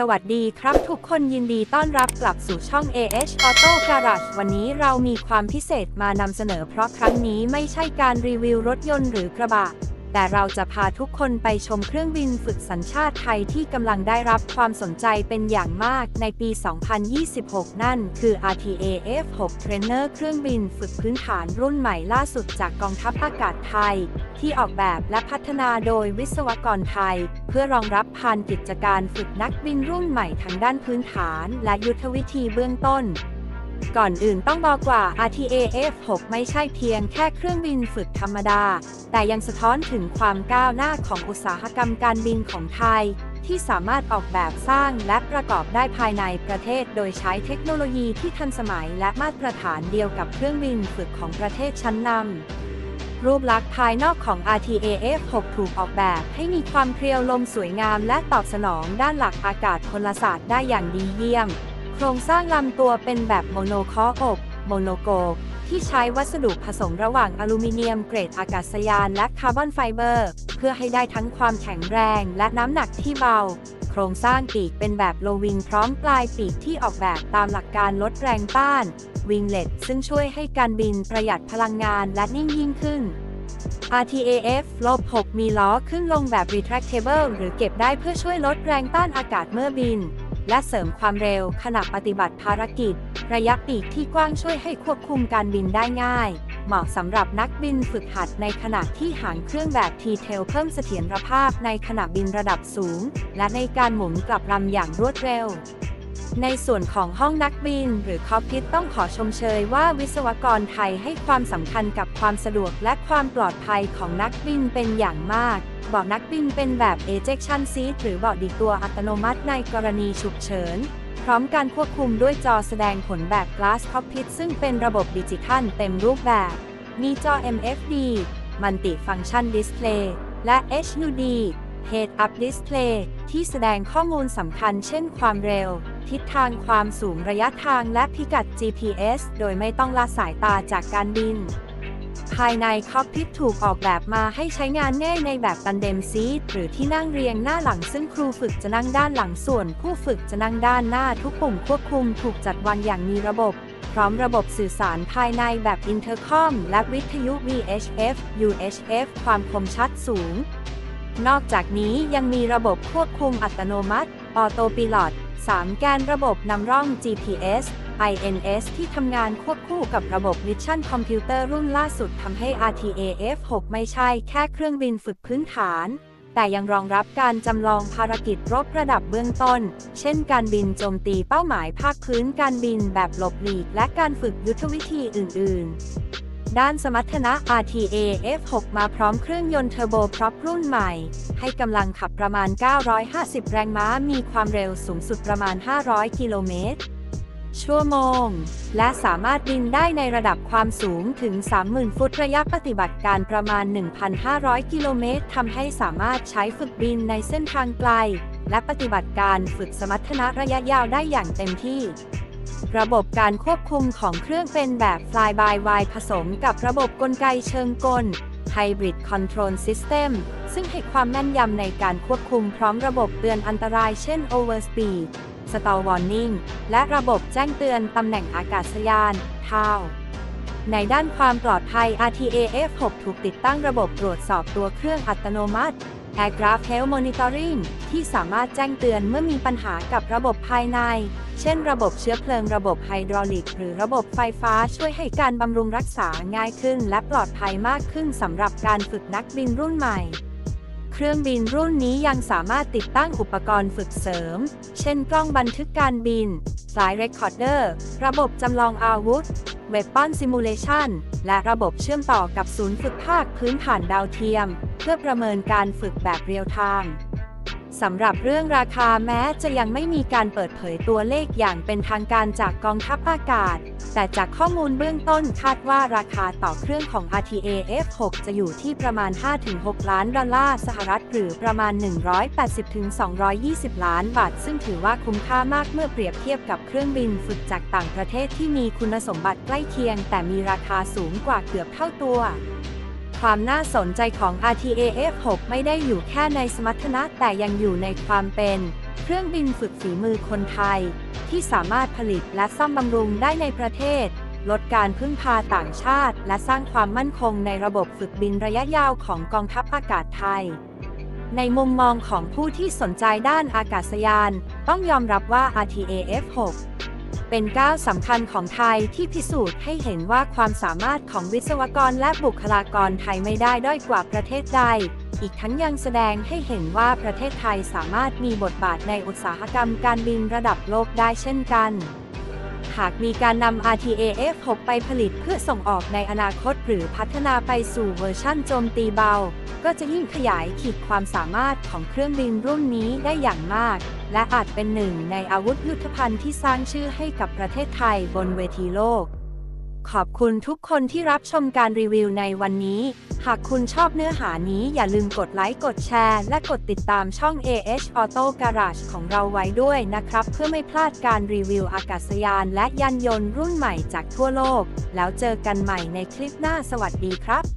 สวัสดีครับ ทุกคนยินดีต้อนรับกลับสู่ช่อง AH Auto Garage วันนี้เรามีความพิเศษมานำเสนอเพราะครั้งนี้ไม่ใช่การรีวิวรถยนต์หรือกระบะ แต่เราจะพาทุกคนไปชมเครื่องบินฝึกสัญชาติไทยที่กำลังได้รับความสนใจเป็นอย่างมากในปี 2026 นั่นคือ RTA F6 Trainer เครื่องบินฝึกพื้นฐานรุ่นใหม่ล่าสุดจากกองทัพอากาศไทย ที่ออกแบบและพัฒนาโดยวิศวกรไทย เพื่อรองรับผ่านกิจการฝึกนักบินรุ่นใหม่ทางด้านพื้นฐาน และยุทธวิธีเบื้องต้น ก่อนอื่นต้องบอกว่า RTA F6 ไม่ใช่เพียงแค่เครื่องบินฝึกธรรมดา แต่ยังสะท้อนถึงความก้าวหน้าของอุตสาหกรรมการบินของไทย ที่สามารถออกแบบสร้างและประกอบได้ภายในประเทศ โดยใช้เทคโนโลยีที่ทันสมัยและมาตรฐานเดียวกับเครื่องบินฝึกของประเทศชั้นนำรูปลักษณ์ภายนอกของ RTA F6 ถูกออกแบบให้มีความเพรียวลมสวยงามและตอบสนองด้านหลักอากาศพลศาสตร์ได้อย่างดีเยี่ยม โครงสร้างลำตัวเป็นแบบโมโนคออกโมโนโกที่ใช้วัสดุผสมระหว่างอลูมิเนียมเกรดอากาศยานและคาร์บอนไฟเบอร์ เพื่อให้ได้ทั้งความแข็งแรงและน้ำหนักที่เบา โครงสร้างปีกเป็นแบบโลวิงพร้อมปลายปีกที่ออกแบบตามหลักการลดแรงต้านวิงเล็ตซึ่งช่วยให้การบินประหยัดพลังงานและนิ่งยิ่งขึ้น RTAF ลบ6มีล้อขึ้นลงแบบ retractable หรือเก็บได้เพื่อช่วยลดแรงต้านอากาศเมื่อบิน และเสริมความเร็วขณะปฏิบัติภารกิจ ระยะปีกที่กว้างช่วยให้ควบคุมการบินได้ง่าย เหมาะสำหรับนักบินฝึกหัดในขณะที่หางเครื่องแบบ T-tail เพิ่มเสถียรภาพในขณะบินระดับสูง และในการหมุนกลับลำอย่างรวดเร็วในส่วนของห้องนักบิน หรือคอ k พิทต้องขอชมเชยว่าวิศวกรไทยให้ความสำคัญกับความสะดวกและความปลอดภัยของนักบินเป็นอย่างมาก เบาะนักบินเป็นแบบ ejection seat หรือเบาะดีตัวอัตโนมัติในกรณีฉุกเฉิน พร้อมการควบคุมด้วยจอแสดงผลแบบ Glass Cockpit ซึ่งเป็นระบบดิจิทัลเต็มรูปแบบ มีจอ MFD Multi-Function Display และ HUD Head Up Display ที่แสดงข้อมูลสำคัญเช่นความเร็ว ทิศทางความสูงระยะทางและพิกัด GPS โดยไม่ต้องละสายตาจากการบิน ภายในคอกพิทถูกออกแบบมาให้ใช้งานง่ายในแบบตันเดมซีทหรือที่นั่งเรียงหน้าหลังซึ่งครูฝึกจะนั่งด้านหลังส่วน ผู้ฝึกจะนั่งด้านหน้าทุกปุ่มควบคุมถูกจัดวางอย่างมีระบบ พร้อมระบบสื่อสารภายในแบบอินเทอร์คอม และวิทยุ VHF UHF ความคมชัดสูง นอกจากนี้ยังมีระบบควบคุมอัตโนมัติออโต p i l o t 3แกนระบบนำร่อง GPS INS ที่ทำงานควบคู่กับระบบ Mission Computer รุ่นล่าสุดทำให้ RTA F6 ไม่ใช่แค่เครื่องบินฝึกพื้นฐาน แต่ยังรองรับการจำลองภารกิจรบระดับเบื้องต้น เช่นการบินโจมตีเป้าหมายภาคพื้นการบินแบบหลบหลีก และการฝึกยุทธวิธีอื่น ๆด้านสมรรถนะ RTA F6 มาพร้อมเครื่องยนต์เทอร์โบพร็อพรุ่นใหม่ ให้กำลังขับประมาณ 950 แรงม้า มีความเร็วสูงสุดประมาณ 500 กิโลเมตร ชั่วโมง และสามารถบินได้ในระดับความสูงถึง 30,000 ฟุตระยะปฏิบัติการประมาณ 1,500 กิโลเมตรทำให้สามารถใช้ฝึกบินในเส้นทางไกล และปฏิบัติการฝึกสมรรถนะระยะยาวได้อย่างเต็มที่ ระบบการควบคุมของเครื่องเป็นแบบ Fly by Wire ผสมกับระบบกลไกเชิงกล Hybrid Control System ซึ่งให้ความแม่นยำในการควบคุมพร้อมระบบเตือนอันตรายเช่น Overspeed Stall Warning และระบบแจ้งเตือนตำแหน่งอากาศยานทาวในด้านความปลอดภัย RTA F6 ถูกติดตั้งระบบตรวจสอบตัวเครื่องอัตโนมัติ Aircraft Health Monitoring ที่สามารถแจ้งเตือนเมื่อมีปัญหากับระบบภายใน เช่นระบบเชื้อเพลิงระบบไฮดรอลิก หรือระบบไฟฟ้าช่วยให้การบำรุงรักษาง่ายขึ้น และปลอดภัยมากขึ้นสำหรับการฝึกนักบินรุ่นใหม่ เครื่องบินรุ่นนี้ยังสามารถติดตั้งอุปกรณ์ฝึกเสริม เช่นกล้องบันทึกการบิน สายเรคคอร์เดอร์ ระบบจำลองอาวุธ Weapon Simulation และระบบเชื่อมต่อกับศูนย์ฝึกภาคพื้นฐานดาวเทียม เพื่อประเมินการฝึกแบบเรียลไทม์ สำหรับเรื่องราคาแม้จะยังไม่มีการเปิดเผยตัวเลขอย่างเป็นทางการจากกองทัพอากาศ แต่จากข้อมูลเบื้องต้นคาดว่าราคาต่อเครื่องของ RTA F6 จะอยู่ที่ประมาณ 5-6 ล้านดอลลาร์สหรัฐหรือประมาณ 180-220 ล้านบาท ซึ่งถือว่าคุ้มค่ามากเมื่อเปรียบเทียบกับเครื่องบินฝึกจากต่างประเทศที่มีคุณสมบัติใกล้เคียง แต่มีราคาสูงกว่าเกือบเท่าตัว ความน่าสนใจของ RTA F6 ไม่ได้อยู่แค่ในสมรรถนะแต่ยังอยู่ในความเป็น เครื่องบินฝึกฝีมือคนไทย ที่สามารถผลิตและซ่อมบำรุงได้ในประเทศ ลดการพึ่งพาต่างชาติ และสร้างความมั่นคงในระบบฝึกบินระยะยาวของกองทัพอากาศไทย ในมุมมองของผู้ที่สนใจด้านอากาศยาน ต้องยอมรับว่า RTAF6 เป็นก้าวสำคัญของไทยที่พิสูจน์ให้เห็นว่าความสามารถของวิศวกรและบุคลากรไทยไม่ได้ด้อยกว่าประเทศใด อีกทั้งยังแสดงให้เห็นว่าประเทศไทยสามารถมีบทบาทในอุตสาหกรรมการบินระดับโลกได้เช่นกัน หากมีการนำ RTAF6 ไปผลิตเพื่อส่งออกในอนาคตหรือพัฒนาไปสู่เวอร์ชั่นโจมตีเบา ก็จะยิ่งขยายขีดความสามารถของเครื่องบินรุ่นนี้ได้อย่างมาก และอาจเป็นหนึ่งในอาวุธยุทธภัณฑ์ที่สร้างชื่อให้กับประเทศไทยบนเวทีโลก ขอบคุณทุกคนที่รับชมการรีวิวในวันนี้ หากคุณชอบเนื้อหานี้อย่าลืมกดไลค์ กดแชร์ และกดติดตามช่อง AH Auto Garage ของเราไว้ด้วยนะครับ เพื่อไม่พลาดการรีวิวอากาศยานและยานยนต์รุ่นใหม่จากทั่วโลก แล้วเจอกันใหม่ในคลิปหน้าสวัสดีครับ